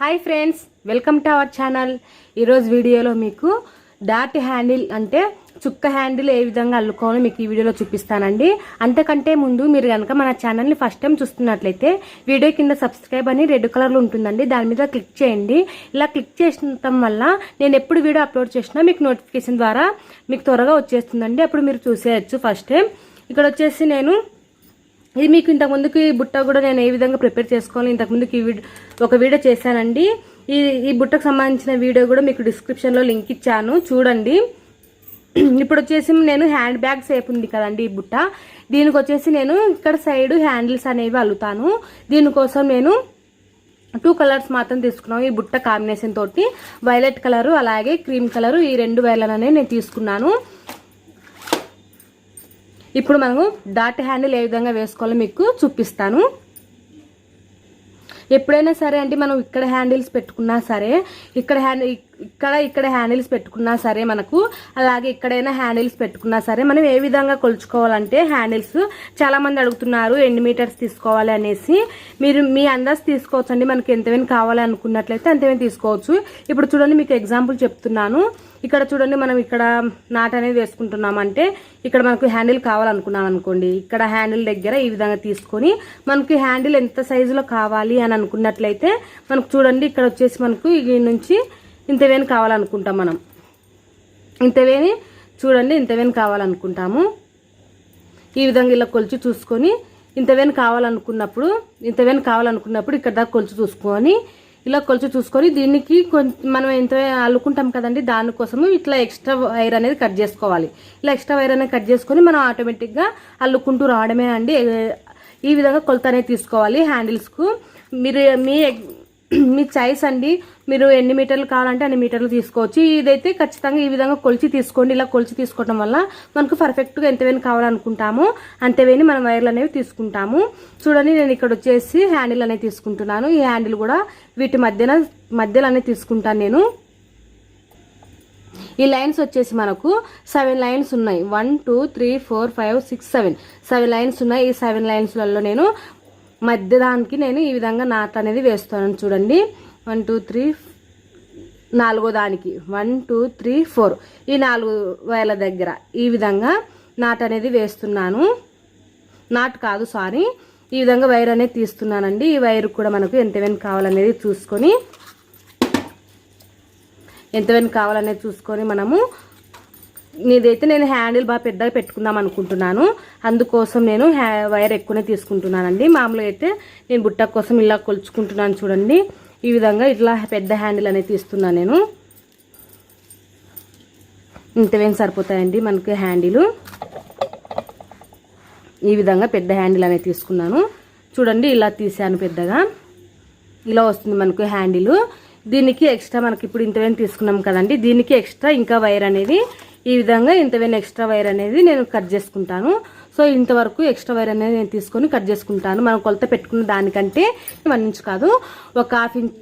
Hi friends welcome to our channel ఈరోజు వీడియోలో మీకు డాట్ హ్యాండిల్ అంటే చుక్క హ్యాండిల్ ఏ విధంగా అల్లుకోవాలో మీకు ఈ వీడియోలో చూపిస్తానండి. అంతకంటే ముందు మీరు కనుక మన ఛానల్ని ఫస్ట్ టైం చూస్తున్నట్లయితే వీడియో కింద సబ్స్క్రైబ్ అని రెడ్ కలర్లో ఉంటుందండి. దాని మీద క్లిక్ చేయండి. ఇలా క్లిక్ చేయడం వల్ల నేను ఎప్పుడు వీడియో అప్లోడ్ చేసినా మీకు నోటిఫికేషన్ ద్వారా మీకు త్వరగా వచ్చేస్తుందండి. అప్పుడు మీరు చూసేయచ్చు ఫస్ట్ టైం ఇక్కడ వచ్చేసి నేను ఇది మీకు ఇంతకు ఈ బుట్ట కూడా నేను ఏ విధంగా ప్రిపేర్ చేసుకోవాలి ఇంతకు ముందుకి ఈ ఒక వీడియో చేశానండి. ఈ ఈ బుట్టకు సంబంధించిన వీడియో కూడా మీకు డిస్క్రిప్షన్లో లింక్ ఇచ్చాను చూడండి. ఇప్పుడు వచ్చేసి నేను హ్యాండ్ బ్యాగ్ సేపు ఉంది కదండి ఈ బుట్ట. దీనికి వచ్చేసి నేను ఇక్కడ సైడ్ హ్యాండిల్స్ అనేవి అల్లుతాను. దీనికోసం నేను టూ కలర్స్ మాత్రం తీసుకున్నాం ఈ బుట్ట కాంబినేషన్ తోటి. వైలెట్ కలరు అలాగే క్రీమ్ కలరు ఈ రెండు వైర్లనే నేను తీసుకున్నాను. ఇప్పుడు మనము డాట్ హ్యాండిల్ ఏ విధంగా వేసుకోవాలో మీకు చూపిస్తాను. ఎప్పుడైనా సరే అంటే మనం ఇక్కడ హ్యాండిల్స్ పెట్టుకున్నా సరే ఇక్కడ హ్యాండిల్ ఇక్కడ ఇక్కడ హ్యాండిల్స్ పెట్టుకున్నా సరే మనకు అలాగే ఇక్కడైనా హ్యాండిల్స్ పెట్టుకున్నా సరే మనం ఏ విధంగా కొలుచుకోవాలంటే హ్యాండిల్స్. చాలామంది అడుగుతున్నారు ఎన్ని మీటర్స్ తీసుకోవాలి? అనేసి. మీరు మీ అందాజ్ తీసుకోవచ్చు అండి మనకి ఎంతవైనా కావాలి అనుకున్నట్లయితే అంతవైనా తీసుకోవచ్చు. ఇప్పుడు చూడండి మీకు ఎగ్జాంపుల్ చెప్తున్నాను. ఇక్కడ చూడండి మనం ఇక్కడ నాట్ అనేది వేసుకుంటున్నామంటే ఇక్కడ మనకు హ్యాండిల్ కావాలనుకున్నాం అనుకోండి. ఇక్కడ హ్యాండిల్ దగ్గర ఈ విధంగా తీసుకొని మనకి హ్యాండిల్ ఎంత సైజులో కావాలి అని అనుకున్నట్లయితే మనకు చూడండి ఇక్కడ వచ్చేసి మనకు ఈ నుంచి ఇంతవేని కావాలనుకుంటాం మనం. ఇంతవేని చూడండి ఇంతవేని కావాలనుకుంటాము. ఈ విధంగా ఇలా కొలిచి చూసుకొని ఇంతవేని కావాలనుకున్నప్పుడు ఇంతవేని కావాలనుకున్నప్పుడు ఇక్కడ దాకా కొలిచి చూసుకొని ఇలా కొలిచి చూసుకొని దీనికి మనం ఎంత అల్లుకుంటాం కదండి దానికోసము ఇట్లా ఎక్స్ట్రా వైర్ అనేది కట్ చేసుకోవాలి. ఇలా ఎక్స్ట్రా వైర్ అనేది కట్ చేసుకొని మనం ఆటోమేటిక్గా అల్లుకుంటూ రావడమే అండి. ఈ విధంగా కొలత అనేది తీసుకోవాలి హ్యాండిల్స్కు. మీరు మీ మీ చాయిస్ అండి మీరు ఎన్ని మీటర్లు కావాలంటే అన్ని మీటర్లు తీసుకోవచ్చు. ఇదైతే ఖచ్చితంగా ఈ విధంగా కొలిచి తీసుకోండి. ఇలా కొలిచి తీసుకోవడం వల్ల మనకు పర్ఫెక్ట్గా ఎంతవేని కావాలనుకుంటామో. అంతవేని మనం వైర్లు అనేవి తీసుకుంటాము. చూడండి నేను ఇక్కడ వచ్చేసి హ్యాండిల్ అనేది తీసుకుంటున్నాను. ఈ హ్యాండిల్ కూడా వీటి మధ్యన మధ్యలో అనేది తీసుకుంటాను నేను. ఈ లైన్స్ వచ్చేసి మనకు సెవెన్ లైన్స్ ఉన్నాయి. One two three four five six seven seven lines ఉన్నాయి. ఈ సెవెన్ లైన్స్లలో నేను మధ్య దానికి నేను ఈ విధంగా నాట్ అనేది వేస్తాను చూడండి. వన్ టూ త్రీ నాలుగో దానికి. One two three four. ఈ నాలుగు వేల దగ్గర ఈ విధంగా నాట్ అనేది వేస్తున్నాను. నాట్ కాదు సారీ. ఈ విధంగా వైర్ అనేది తీస్తున్నానండి. ఈ వైర్ కూడా మనకు ఎంతవరకు కావాలనేది చూసుకొని ఎంతవరకు కావాలనేది చూసుకొని మనము నేదైతే నేను హ్యాండిల్ బాగా పెద్దగా పెట్టుకుందాం అనుకుంటున్నాను. అందుకోసం నేను వైర్ ఎక్కువనే తీసుకుంటున్నానండి. మామూలుగా అయితే నేను బుట్ట కోసం ఇలా కొలుచుకుంటున్నాను చూడండి. ఈ విధంగా ఇట్లా పెద్ద హ్యాండిల్ అనేది తీస్తున్నాను నేను. ఇంతవేం సరిపోతాయండి మనకి హ్యాండిల్. ఈ విధంగా పెద్ద హ్యాండిల్ అనేది తీసుకున్నాను. చూడండి ఇలా తీసాను పెద్దగా. ఇలా వస్తుంది మనకు హ్యాండిల్. దీనికి ఎక్స్ట్రా మనకి ఇప్పుడు ఇంతవేం తీసుకున్నాం కదండి. దీనికి ఎక్స్ట్రా ఇంకా వైర్ అనేది ఈ విధంగా ఇంతవైనా ఎక్స్ట్రా వైర్ అనేది నేను కట్ చేసుకుంటాను. సో ఇంతవరకు ఎక్స్ట్రా వైర్ అనేది నేను తీసుకొని కట్ చేసుకుంటాను. మనం కొలత పెట్టుకున్న దానికంటే వన్ ఇంచ్ కాదు. ఒక హాఫ్ ఇంచ్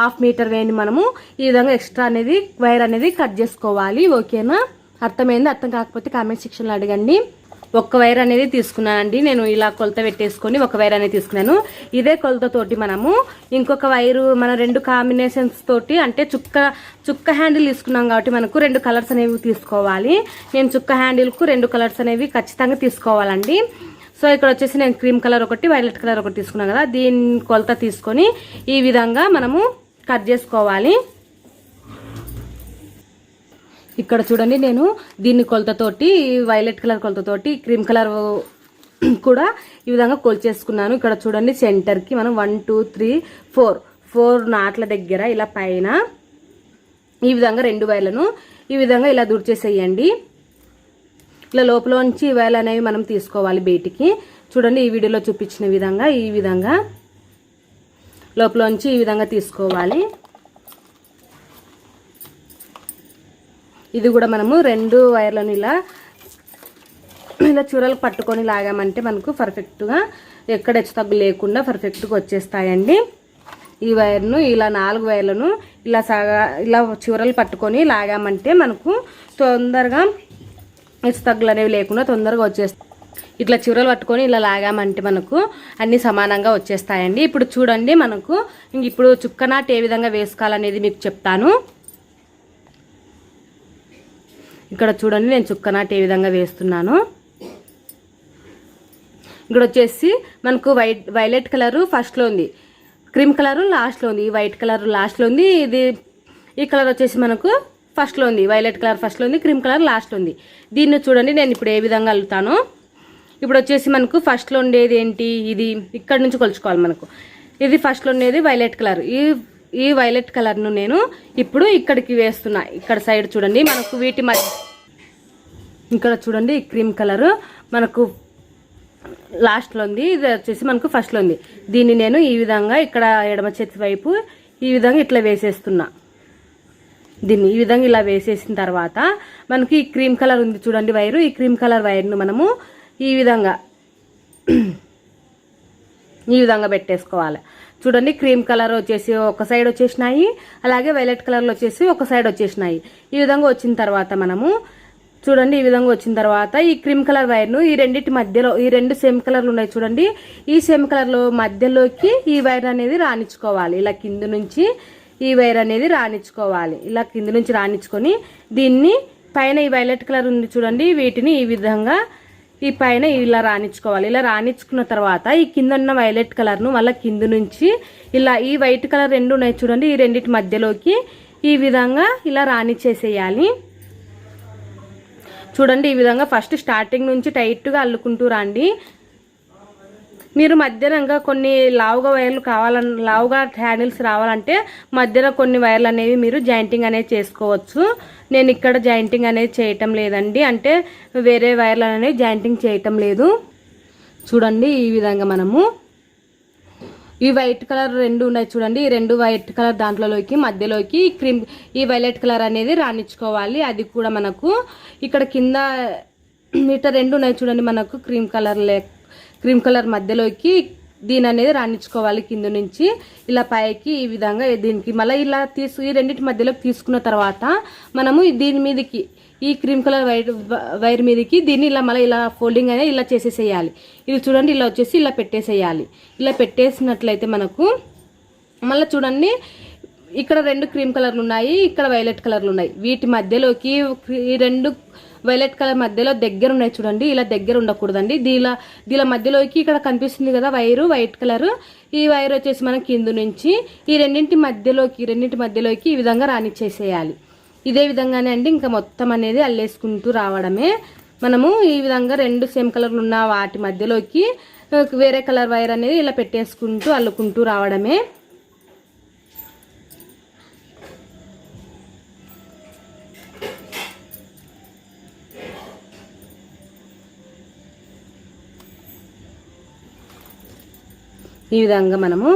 హాఫ్ మీటర్ వేయండి మనము ఈ విధంగా ఎక్స్ట్రా అనేది వైర్ అనేది కట్ చేసుకోవాలి. ఓకేనా? అర్థమైంది? అర్థం కాకపోతే కామెంట్ సెక్షన్లో అడగండి. ఒక్క వైర్ అనేది తీసుకున్నానండి. నేను ఇలా కొలత పెట్టేసుకొని ఒక వైర్ అనేది తీసుకున్నాను. ఇదే కొలతతోటి మనము ఇంకొక వైరు మన రెండు కాంబినేషన్స్ తోటి అంటే చుక్క చుక్క హ్యాండిల్ తీసుకున్నాం కాబట్టి మనకు రెండు కలర్స్ అనేవి తీసుకోవాలి. నేను చుక్క హ్యాండిల్కు రెండు కలర్స్ అనేవి ఖచ్చితంగా తీసుకోవాలండి. సో ఇక్కడ వచ్చేసి నేను క్రీమ్ కలర్ ఒకటి వైలెట్ కలర్ ఒకటి తీసుకున్నాను కదా. దీని కొలత తీసుకొని ఈ విధంగా మనము కట్ చేసుకోవాలి. ఇక్కడ చూడండి నేను దీన్ని కొలతతోటి వైలెట్ కలర్ కొలతతోటి క్రీమ్ కలర్ కూడా ఈ విధంగా కొలిచేసుకున్నాను. ఇక్కడ చూడండి సెంటర్కి మనం one two three four four నాట్ల దగ్గర ఇలా పైన ఈ విధంగా రెండు వైర్లను ఈ విధంగా ఇలా దుడిచేసేయండి. ఇలా లోపలోంచి వైర్లు అనేవి మనం తీసుకోవాలి బయటికి. చూడండి ఈ వీడియోలో చూపించిన విధంగా ఈ విధంగా లోపలోంచి ఈ విధంగా తీసుకోవాలి. ఇది కూడా మనము రెండు వైర్లను ఇలా ఇలా చూరలు పట్టుకొని లాగామంటే మనకు పర్ఫెక్ట్గా ఎక్కడ హెచ్చు లేకుండా పర్ఫెక్ట్గా వచ్చేస్తాయండి. ఈ వైర్ను ఇలా నాలుగు వైర్లను ఇలా సగా ఇలా చివరలు పట్టుకొని లాగామంటే మనకు తొందరగా హెచ్చు తగ్గులు అనేవి లేకుండా తొందరగా వచ్చేస్తాయి ఇట్లా చివరలు పట్టుకొని ఇలా లాగామంటే మనకు అన్నీ సమానంగా వచ్చేస్తాయండి. ఇప్పుడు చూడండి మనకు ఇప్పుడు చుక్కనాటు ఏ విధంగా వేసుకోవాలనేది మీకు చెప్తాను. ఇక్కడ చూడండి నేను చుక్క ఏ విధంగా వేస్తున్నాను. ఇక్కడ వచ్చేసి మనకు వైట్ వైలెట్ కలరు ఫస్ట్లో ఉంది. క్రీమ్ కలరు లాస్ట్లో ఉంది. వైట్ కలర్ లాస్ట్లో ఉంది. ఇది ఈ కలర్ వచ్చేసి మనకు ఫస్ట్లో ఉంది. వైలెట్ కలర్ ఫస్ట్లో ఉంది. క్రీమ్ కలర్ లాస్ట్లో ఉంది. దీన్ని చూడండి నేను ఇప్పుడు ఏ విధంగా అల్లుతాను. ఇప్పుడు వచ్చేసి మనకు ఫస్ట్లో ఉండేది ఏంటి? ఇది ఇక్కడ నుంచి కొలుచుకోవాలి మనకు. ఇది ఫస్ట్లో ఉండేది వైలెట్ కలర్. ఈ ఈ వైలెట్ కలర్ను నేను ఇప్పుడు ఇక్కడికి వేస్తున్నా. ఇక్కడ సైడ్ చూడండి మనకు వీటి మధ్య ఇక్కడ చూడండి ఈ క్రీమ్ కలర్ మనకు లాస్ట్లో ఉంది ఇది వచ్చేసి మనకు ఫస్ట్లో ఉంది. దీన్ని నేను ఈ విధంగా ఇక్కడ ఎడమ చేతి వైపు ఈ విధంగా ఇట్లా వేసేస్తున్నా. దీన్ని ఈ విధంగా ఇలా వేసేసిన తర్వాత మనకి ఈ క్రీమ్ కలర్ ఉంది చూడండి వైరు ఈ క్రీమ్ కలర్ వైర్ను మనము ఈ విధంగా ఈ విధంగా పెట్టేసుకోవాలి. చూడండి క్రీమ్ కలర్ వచ్చేసి ఒక సైడ్ వచ్చేసినాయి అలాగే వైలెట్ కలర్లో వచ్చేసి ఒక సైడ్ వచ్చేసినాయి. ఈ విధంగా వచ్చిన తర్వాత మనము చూడండి ఈ విధంగా వచ్చిన తర్వాత ఈ క్రీమ్ కలర్ వైర్ను ఈ రెండింటి మధ్యలో ఈ రెండు సేమ్ కలర్లు ఉన్నాయి చూడండి. ఈ సేమ్ కలర్లో మధ్యలోకి ఈ వైర్ అనేది రాణించుకోవాలి. ఇలా కింద నుంచి ఈ వైర్ అనేది రాణించుకోవాలి. ఇలా కింద నుంచి రాణించుకొని దీన్ని పైన ఈ వైలెట్ కలర్ ఉంది చూడండి వీటిని ఈ విధంగా ఈ పైన ఇలా రాణించుకోవాలి. ఇలా రాణించుకున్న తర్వాత ఈ కింద ఉన్న వైలెట్ కలర్ను మళ్ళీ కింద నుంచి ఇలా ఈ వైట్ కలర్ రెండు ఉన్నాయి చూడండి. ఈ రెండింటి మధ్యలోకి ఈ విధంగా ఇలా రాణించేసేయాలి. చూడండి ఈ విధంగా ఫస్ట్ స్టార్టింగ్ నుంచి టైట్గా అల్లుకుంటూ రండి. మీరు మధ్యనంగా కొన్ని లావుగా వైర్లు కావాలని లావుగా హ్యాండిల్స్ రావాలంటే మధ్యన కొన్ని వైర్లు అనేవి మీరు జాయింటింగ్ అనేది చేసుకోవచ్చు. నేను ఇక్కడ జాయింటింగ్ అనేది చేయటం లేదండి. అంటే వేరే వైర్లు అనేవి జాయింటింగ్ చేయటం లేదు. చూడండి ఈ విధంగా మనము. ఈ వైట్ కలర్ రెండు ఉన్నాయి చూడండి. ఈ రెండు వైట్ కలర్ దాంట్లోకి మధ్యలోకి క్రీమ్ ఈ వైలెట్ కలర్ అనేది రాణించుకోవాలి. అది కూడా మనకు ఇక్కడ కింద ఇట రెండు ఉన్నాయి చూడండి మనకు క్రీమ్ కలర్ లే క్రీమ్ కలర్ మధ్యలోకి దీని అనేది రాణించుకోవాలి కింద నుంచి. ఇలా పైకి ఈ విధంగా దీనికి మళ్ళీ ఇలా తీసు ఈ రెండింటి మధ్యలోకి తీసుకున్న తర్వాత మనము దీని మీదకి ఈ క్రీమ్ కలర్ వైర్ వైర్ మీదకి దీన్ని ఇలా మళ్ళీ ఇలా ఫోల్డింగ్ అనేది ఇలా చేసేసేయాలి. ఇది చూడండి ఇలా వచ్చేసి ఇలా పెట్టేసేయాలి. ఇలా పెట్టేసినట్లయితే మనకు మళ్ళీ చూడండి ఇక్కడ రెండు క్రీమ్ కలర్లు ఉన్నాయి ఇక్కడ వైలెట్ కలర్లు ఉన్నాయి. వీటి మధ్యలోకి ఈ రెండు వైలెట్ కలర్ మధ్యలో దగ్గర ఉన్నాయి చూడండి ఇలా దగ్గర ఉండకూడదండి. దీల దీల మధ్యలోకి ఇక్కడ కనిపిస్తుంది కదా వైరు వైట్ కలర్. ఈ వైర్ వచ్చేసి మనం కింద నుంచి ఈ రెండింటి మధ్యలోకి రెండింటి మధ్యలోకి ఈ విధంగా రానిచ్చేసేయాలి ఇదే విధంగానే అండి ఇంకా మొత్తం అనేది అల్లేసుకుంటూ రావడమే. మనము ఈ విధంగా రెండు సేమ్ కలర్లు ఉన్న వాటి మధ్యలోకి వేరే కలర్ వైర్ అనేది ఇలా పెట్టేసుకుంటూ అల్లుకుంటూ రావడమే. ఈ విధంగా మనము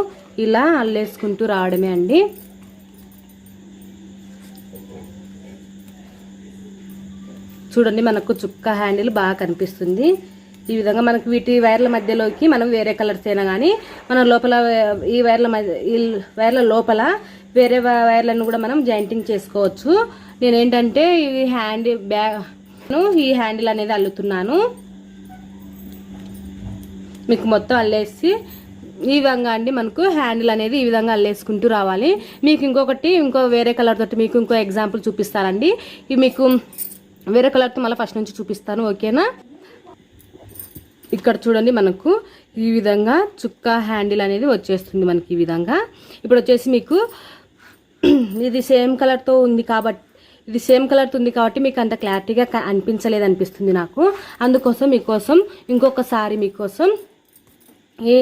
ఇలా అల్లేసుకుంటూ రావడమే అండి. చూడండి మనకు చుక్క హ్యాండిల్ బాగా కనిపిస్తుంది. ఈ విధంగా మనకు వీటి వైర్ల మధ్యలోకి మనం వేరే కలర్స్ అయినా కానీ మన లోపల ఈ వైర్ల మధ్య ఈ వైర్ల లోపల వేరే వైర్లను కూడా మనం జాయింటింగ్ చేసుకోవచ్చు. నేనేంటంటే ఈ హ్యాండ్ బ్యాగ్ ఈ హ్యాండిల్ అనేది అల్లుతున్నాను. మీకు మొత్తం అల్లేసి ఈ విధంగా అండి మనకు హ్యాండిల్ అనేది ఈ విధంగా అల్లేసుకుంటూ రావాలి. మీకు ఇంకొకటి ఇంకో వేరే కలర్ తోటి మీకు ఇంకో ఎగ్జాంపుల్ చూపిస్తారండి ఇవి మీకు వేరే కలర్తో మళ్ళీ ఫస్ట్ నుంచి చూపిస్తాను ఓకేనా? ఇక్కడ చూడండి మనకు ఈ విధంగా చుక్క హ్యాండిల్ అనేది వచ్చేస్తుంది మనకి ఈ విధంగా. ఇప్పుడు వచ్చేసి మీకు ఇది సేమ్ కలర్తో ఉంది కాబట్టి ఇది సేమ్ కలర్తో ఉంది కాబట్టి మీకు అంత క్లారిటీగా అనిపించలేదు అనిపిస్తుంది నాకు. అందుకోసం మీకోసం ఇంకొకసారి మీకోసం ఈ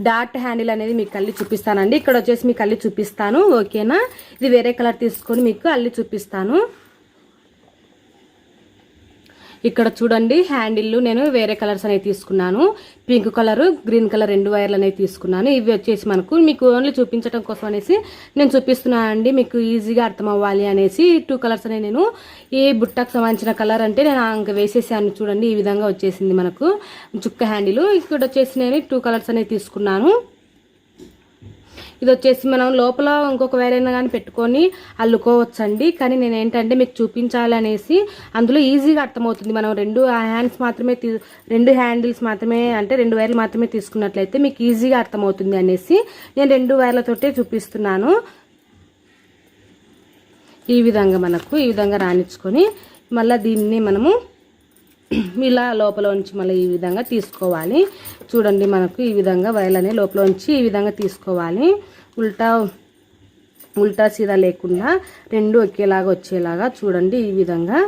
డాట్ హ్యాండిల్ అనేది మీకు అల్లి చూపిస్తానండి. ఇక్కడ వచ్చేసి మీకు అల్లి చూపిస్తాను. ఓకేనా? ఇది వేరే కలర్ తీసుకొని మీకు అల్లి చూపిస్తాను. ఇక్కడ చూడండి హ్యాండిల్ నేను వేరే కలర్స్ అనేవి తీసుకున్నాను. పింక్ కలర్ గ్రీన్ కలర్ రెండు వైర్లు అనేవి తీసుకున్నాను. ఇవి వచ్చేసి మనకు మీకు ఓన్లీ చూపించడం కోసం అనేసి నేను చూపిస్తున్నాను అండి. మీకు ఈజీగా అర్థం అవ్వాలి అనేసి టూ కలర్స్ అనేవి నేను ఏ బుట్టకు సంబంధించిన కలర్ అంటే నేను ఇంకా వేసేసాను చూడండి. ఈ విధంగా వచ్చేసింది మనకు చుక్క హ్యాండిల్. ఇక్కడ వచ్చేసి నేను టూ కలర్స్ అనేవి తీసుకున్నాను. ఇది వచ్చేసి మనం లోపల ఇంకొక వేరైనా కానీ పెట్టుకొని అల్లుకోవచ్చండి. కానీ నేను ఏంటంటే మీకు చూపించాలి అనేసి అందులో ఈజీగా అర్థమవుతుంది. మనం రెండు హ్యాండ్స్ మాత్రమే తీ రెండు హ్యాండిల్స్ మాత్రమే అంటే రెండు వైర్లు మాత్రమే తీసుకున్నట్లయితే మీకు ఈజీగా అర్థమవుతుంది అనేసి నేను రెండు వైర్లతోటే చూపిస్తున్నాను. ఈ విధంగా మనకు ఈ విధంగా రాణించుకొని మళ్ళీ దీన్ని మనము ఇలా లోపలంచి మళ్ళీ ఈ విధంగా తీసుకోవాలి. చూడండి మనకు ఈ విధంగా వైర్లని లోపలంచి ఈ విధంగా తీసుకోవాలి. ఉల్టా ఉల్టా సీదా లేకుండా రెండు ఒకేలాగా వచ్చేలాగా చూడండి ఈ విధంగా.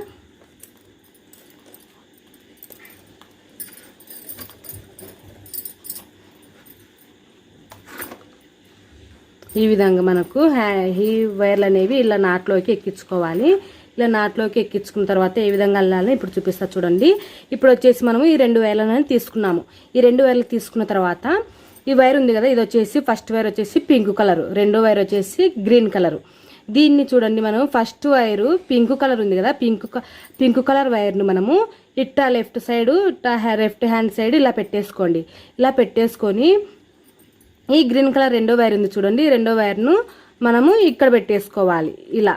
ఈ విధంగా మనకు ఈ వైర్లు అనేవి ఇలా నాట్లోకి ఎక్కించుకోవాలి. ఇలా నాట్లోకి ఎక్కించుకున్న తర్వాత ఏ విధంగా అల్లాలని ఇప్పుడు చూపిస్తా చూడండి. ఇప్పుడు వచ్చేసి మనము ఈ రెండు వైర్లను తీసుకున్నాము. ఈ రెండు వైర్లు తీసుకున్న తర్వాత ఈ వైర్ ఉంది కదా ఇది వచ్చేసి ఫస్ట్ వైర్ వచ్చేసి పింక్ కలర్ రెండో వైర్ వచ్చేసి గ్రీన్ కలర్. దీన్ని చూడండి మనం ఫస్ట్ వైరు పింక్ కలర్ ఉంది కదా పింక్ పింక్ కలర్ వైర్ను మనము ఇట్టా లెఫ్ట్ సైడ్ ఇట్టా లెఫ్ట్ హ్యాండ్ సైడ్ ఇలా పెట్టేసుకోండి. ఇలా పెట్టేసుకొని ఈ గ్రీన్ కలర్ రెండో వైర్ ఉంది చూడండి రెండో వైర్ను మనము ఇక్కడ పెట్టేసుకోవాలి ఇలా.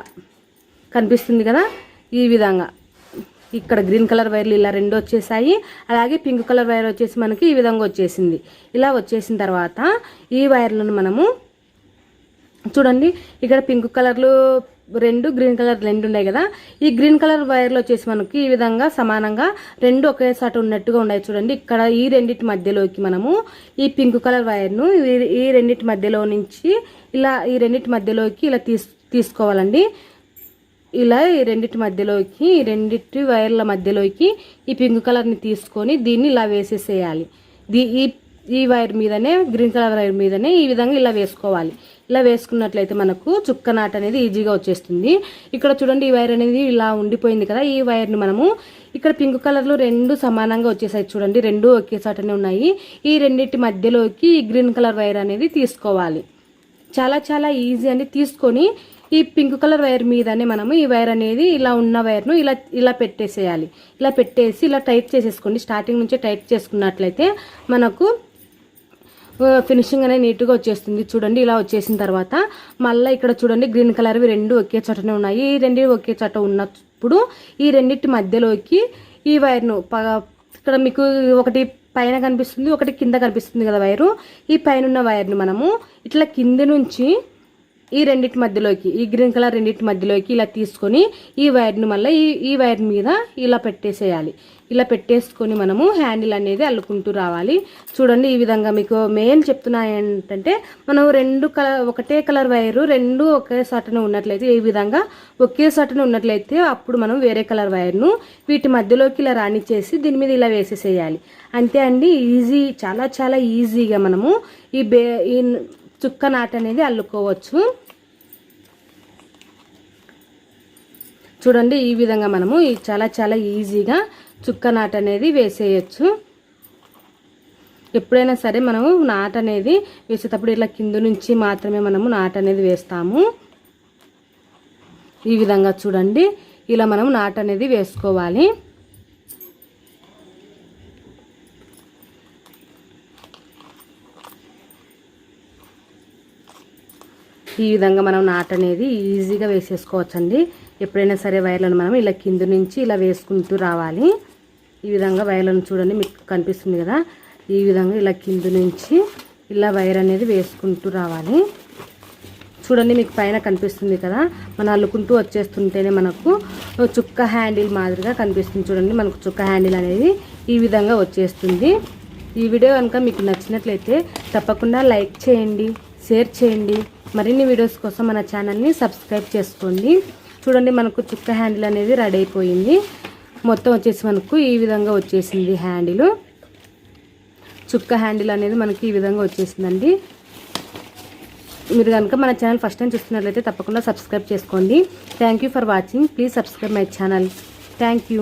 కనిపిస్తుంది కదా ఈ విధంగా. ఇక్కడ గ్రీన్ కలర్ వైర్లు ఇలా రెండు వచ్చేసాయి. అలాగే పింక్ కలర్ వైర్ వచ్చేసి మనకి ఈ విధంగా వచ్చేసింది. ఇలా వచ్చేసిన తర్వాత ఈ వైర్లను మనము చూడండి ఇక్కడ పింక్ కలర్లు రెండు గ్రీన్ కలర్ రెండు ఉన్నాయి కదా. ఈ గ్రీన్ కలర్ వైర్లు వచ్చేసి మనకి ఈ విధంగా సమానంగా రెండు ఒకేసారి ఉన్నట్టుగా ఉన్నాయి చూడండి. ఇక్కడ ఈ రెండింటి మధ్యలోకి మనము ఈ పింక్ కలర్ వైర్ను ఈ రెండింటి మధ్యలో నుంచి ఇలా ఈ రెండింటి మధ్యలోకి ఇలా తీసు తీసుకోవాలండి. ఇలా ఈ రెండింటి మధ్యలోకి ఈ రెండింటి వైర్ల మధ్యలోకి ఈ పింక్ కలర్ని తీసుకొని దీన్ని ఇలా వేసేసేయాలి. దీ ఈ ఈ వైర్ మీదనే గ్రీన్ కలర్ వైర్ మీదనే ఈ విధంగా ఇలా వేసుకోవాలి. ఇలా వేసుకున్నట్లయితే మనకు చుక్క నాట్ అనేది ఈజీగా వచ్చేస్తుంది. ఇక్కడ చూడండి ఈ వైర్ అనేది ఇలా ఉండిపోయింది కదా. ఈ వైర్ని మనము ఇక్కడ పింక్ కలర్లో రెండు సమానంగా వచ్చేసాయి చూడండి. రెండు ఒకేసాటనే ఉన్నాయి. ఈ రెండింటి మధ్యలోకి ఈ గ్రీన్ కలర్ వైర్ అనేది తీసుకోవాలి. చాలా చాలా ఈజీ అండి. తీసుకొని ఈ పింక్ కలర్ వైర్ మీదనే మనము ఈ వైర్ అనేది ఇలా ఉన్న వైర్ను ఇలా ఇలా పెట్టేసేయాలి. ఇలా పెట్టేసి ఇలా టైట్ చేసేసుకోండి. స్టార్టింగ్ నుంచే టైట్ చేసుకున్నట్లయితే మనకు ఫినిషింగ్ అనేది నీట్గా వచ్చేస్తుంది. చూడండి ఇలా వచ్చేసిన తర్వాత మళ్ళీ ఇక్కడ చూడండి గ్రీన్ కలర్వి రెండు ఒకే చోటనే ఉన్నాయి. ఈ రెండు ఒకే చోట ఉన్నప్పుడు ఈ రెండింటి మధ్యలోకి ఈ వైర్ను ఇక్కడ మీకు ఒకటి పైన కనిపిస్తుంది ఒకటి కింద కనిపిస్తుంది కదా వైరు. ఈ పైన ఉన్న వైర్ని మనము ఇట్లా కింద నుంచి ఈ రెండింటి మధ్యలోకి ఈ గ్రీన్ కలర్ రెండింటి మధ్యలోకి ఇలా తీసుకొని ఈ వైర్ని మళ్ళీ ఈ ఈ వైర్ మీద ఇలా పెట్టేసేయాలి. ఇలా పెట్టేసుకొని మనము హ్యాండిల్ అనేది అల్లుకుంటూ రావాలి. చూడండి ఈ విధంగా మీకు మెయిన్ చెప్తున్నా ఏంటంటే మనం రెండు కలర్ ఒకటే కలర్ వైరు రెండు ఒకే సటన ఉన్నట్లయితే ఈ విధంగా ఒకే సటన ఉన్నట్లయితే అప్పుడు మనం వేరే కలర్ వైర్ను వీటి మధ్యలోకి ఇలా రాణిచ్చేసి దీని మీద ఇలా వేసేసేయాలి. అంతే అండి ఈజీ చాలా చాలా ఈజీగా మనము ఈ బే ఈ చుక్క నాట అనేది అల్లుకోవచ్చు. చూడండి ఈ విధంగా మనము చాలా చాలా ఈజీగా చుక్క నాట అనేది వేసేయచ్చు. ఎప్పుడైనా సరే మనము నాట అనేది వేసేటప్పుడు ఇలా కింద నుంచి మాత్రమే మనము నాట అనేది వేస్తాము. ఈ విధంగా చూడండి ఇలా మనం నాట అనేది వేసుకోవాలి. ఈ విధంగా మనం నాట్ అనేది ఈజీగా వేసేసుకోవచ్చండి. ఎప్పుడైనా సరే వైర్లను మనం ఇలా కింద నుంచి ఇలా వేసుకుంటూ రావాలి. ఈ విధంగా వైర్లను చూడండి మీకు కనిపిస్తుంది కదా. ఈ విధంగా ఇలా కింద నుంచి ఇలా వైర్ అనేది వేసుకుంటూ రావాలి. చూడండి మీకు పైన కనిపిస్తుంది కదా. మనం అల్లుకుంటూ వచ్చేస్తుంటేనే మనకు చుక్క హ్యాండిల్ మాదిరిగా కనిపిస్తుంది చూడండి. మనకు చుక్క హ్యాండిల్ అనేది ఈ విధంగా వచ్చేస్తుంది. ఈ వీడియో కనుక మీకు నచ్చినట్లయితే తప్పకుండా లైక్ చేయండి షేర్ చేయండి. మరిన్ని వీడియోస్ కోసం మన ఛానల్ని సబ్స్క్రైబ్ చేసుకోండి. చూడండి మనకు చుక్క హ్యాండిల్ అనేది రెడీ అయిపోయింది. మొత్తం వచ్చేసి మనకు ఈ విధంగా వచ్చేసింది హ్యాండిల్. చుక్క హ్యాండిల్ అనేది మనకి ఈ విధంగా వచ్చేసిందండి. మీరు కనుక మన ఛానల్ ఫస్ట్ టైం చూస్తున్నట్లయితే తప్పకుండా సబ్స్క్రైబ్ చేసుకోండి. Thank for watching please subscribe my channel thank